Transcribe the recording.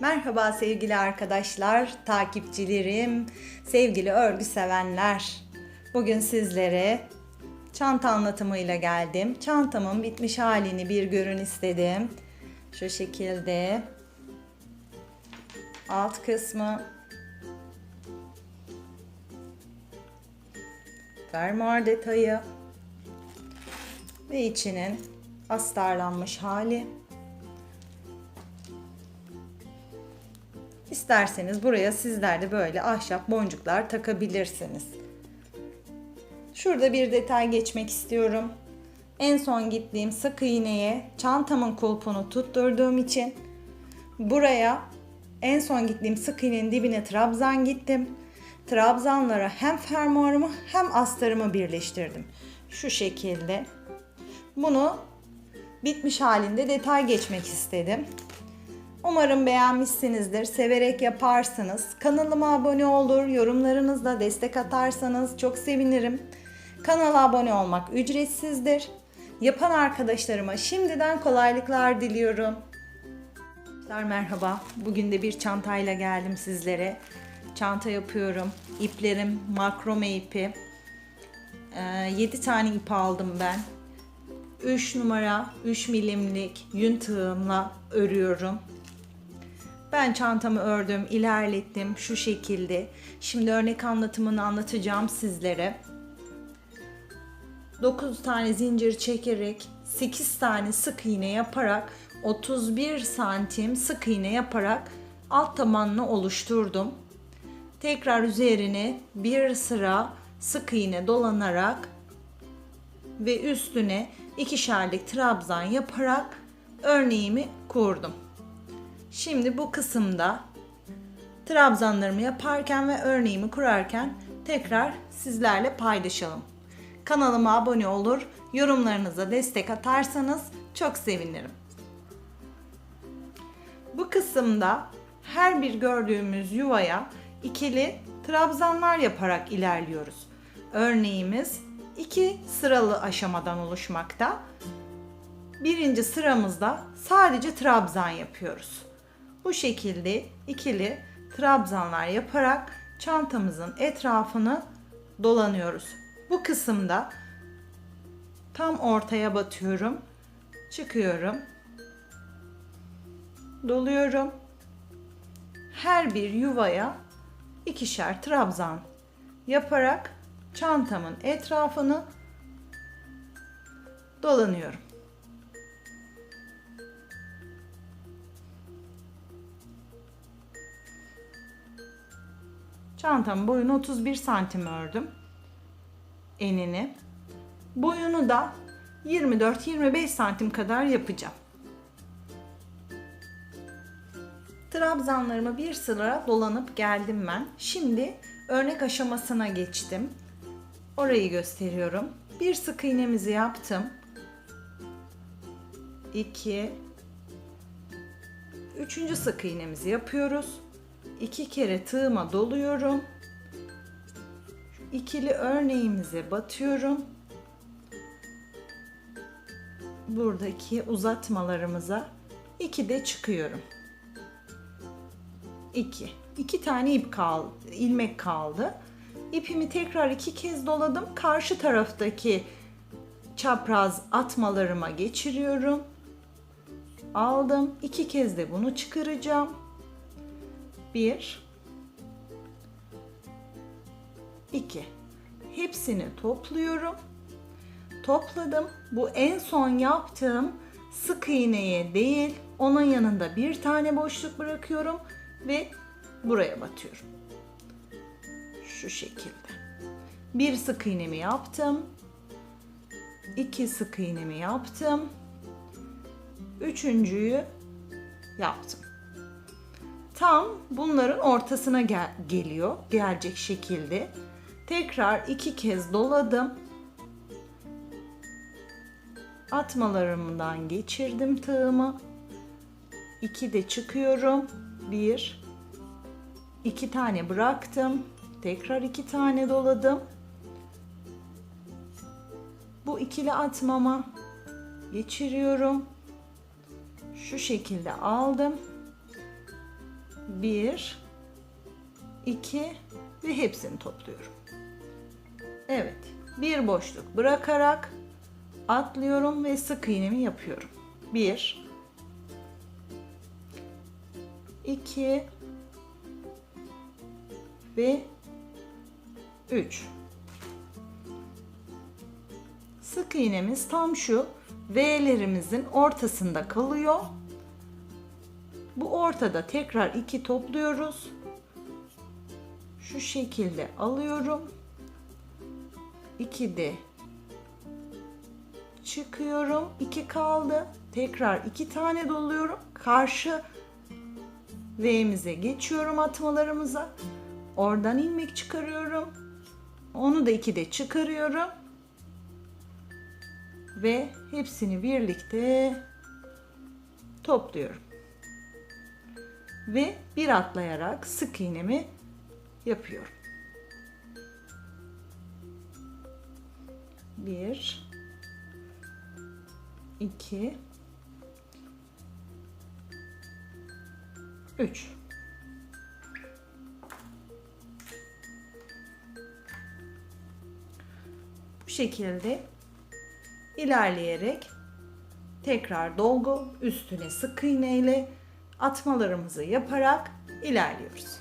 Merhaba sevgili arkadaşlar, takipçilerim, sevgili örgü sevenler. Bugün sizlere çanta anlatımıyla geldim. Çantamın bitmiş halini bir görün istedim. Şu şekilde alt kısmı fermuar detayı ve içinin astarlanmış hali. İsterseniz buraya sizler de böyle ahşap boncuklar takabilirsiniz. Şurada bir detay geçmek istiyorum. En son gittiğim sık iğneye çantamın kulpunu tutturduğum için buraya en son gittiğim sık iğnenin dibine trabzan gittim. Trabzanlara hem fermuarımı hem astarımı birleştirdim. Şu şekilde. Bunu bitmiş halinde detay geçmek istedim. Umarım beğenmişsinizdir. Severek yaparsınız. Kanalıma abone olur, yorumlarınızla destek atarsanız çok sevinirim. Kanala abone olmak ücretsizdir. Yapan arkadaşlarıma şimdiden kolaylıklar diliyorum. Merhaba. Bugün de bir çantayla geldim sizlere. Çanta yapıyorum. İplerim makrome ipi. 7 tane ip aldım ben. 3 numara 3 milimlik yün tığımla örüyorum. Ben çantamı ördüm, ilerlettim şu şekilde. Şimdi örnek anlatımını anlatacağım sizlere. 9 tane zincir çekerek 8 tane sık iğne yaparak 31 santim sık iğne yaparak alt tabanını oluşturdum. Tekrar üzerine bir sıra sık iğne dolanarak ve üstüne ikişerlik trabzan yaparak örneğimi kurdum. Şimdi bu kısımda trabzanlarımı yaparken ve örneğimi kurarken tekrar sizlerle paylaşalım. Kanalıma abone olur, yorumlarınıza destek atarsanız çok sevinirim. Bu kısımda her bir gördüğümüz yuvaya ikili trabzanlar yaparak ilerliyoruz. Örneğimiz iki sıralı aşamadan oluşmakta. Birinci sıramızda sadece trabzan yapıyoruz. Bu şekilde ikili trabzanlar yaparak çantamızın etrafını dolanıyoruz. Bu kısımda tam ortaya batıyorum. Çıkıyorum. Doluyorum. Her bir yuvaya ikişer trabzan yaparak çantamın etrafını dolanıyorum. Çantamın boyunu 31 santim ördüm. Enini. Boyunu da 24-25 santim kadar yapacağım. Trabzanlarımı bir sıra dolanıp geldim ben. Şimdi örnek aşamasına geçtim. Orayı gösteriyorum. Bir sık iğnemizi yaptım. 2 Üçüncü sık iğnemizi yapıyoruz. İki kere tığıma doluyorum. İkili örneğimize batıyorum. Buradaki uzatmalarımıza iki de çıkıyorum. 2. 2 tane ip kaldı, ilmek kaldı. İpimi tekrar iki kez doladım. Karşı taraftaki çapraz atmalarıma geçiriyorum. Aldım. iki kez de bunu çıkaracağım. 1 2 Hepsini topluyorum. Topladım. Bu en son yaptığım sık iğneye değil, onun yanında bir tane boşluk bırakıyorum ve buraya batıyorum. Şu şekilde. Bir sık iğnemi yaptım. iki sık iğnemi yaptım. Üçüncüyü yaptım. Tam bunların ortasına gel geliyor. Gelecek şekilde. Tekrar iki kez doladım. Atmalarımdan geçirdim tığımı. İki de çıkıyorum. Bir. iki tane bıraktım. Tekrar iki tane doladım. Bu ikili atmama geçiriyorum. Şu şekilde aldım Bir, iki ve hepsini topluyorum. Evet, bir boşluk bırakarak atlıyorum ve sık iğnemi yapıyorum. Bir, iki ve üç. Sık iğnemiz tam şu V'lerimizin ortasında kalıyor. Bu ortada tekrar iki topluyoruz. Şu şekilde alıyorum. 2 de çıkıyorum. 2 kaldı. Tekrar iki tane doluyorum. Karşı V'mize geçiyorum atmalarımıza. Oradan ilmek çıkarıyorum. Onu da 2 de çıkarıyorum. Ve hepsini birlikte topluyorum. Ve bir atlayarak sık iğnemi yapıyorum. Bir, iki, üç. Bu şekilde ilerleyerek tekrar dolgu üstüne sık iğne ile atmalarımızı yaparak ilerliyoruz.